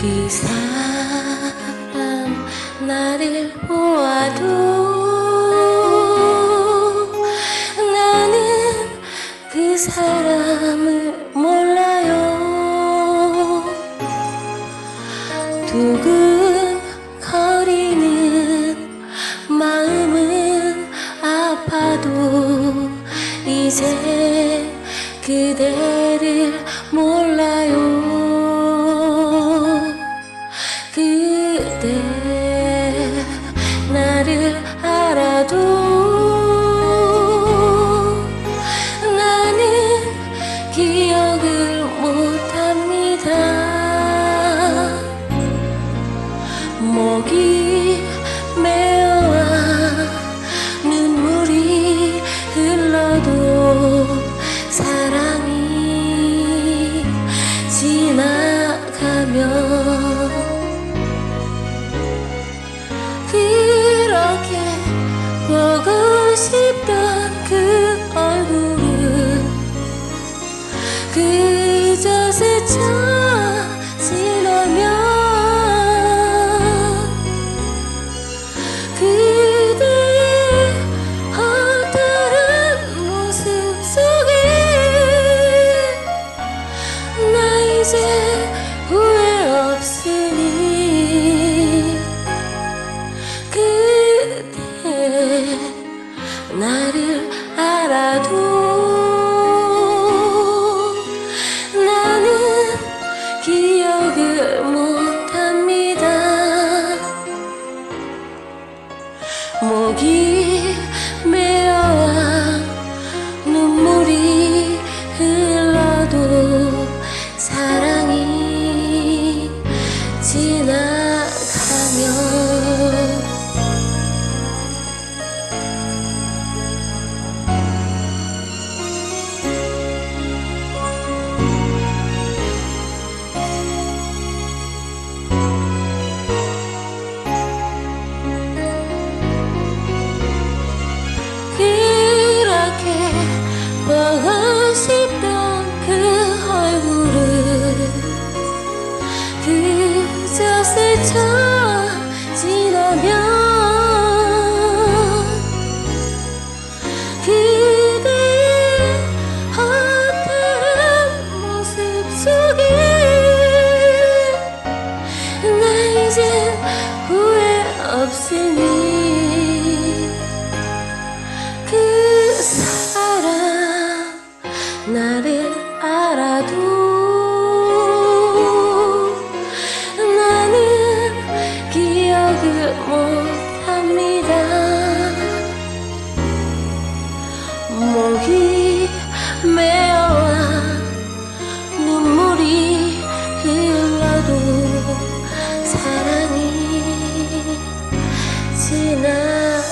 그 사람 나를 보아도 나는 그 사람을 몰라요. 두근거리는 마음은 이제 그대를 몰라요. 그대 나를 알아도 나는 기억을 보고 싶던 그 얼굴은. 그저 스쳐 지나면 그대의 허탈한 모습 속에 나 이제 give 그렇 지나가면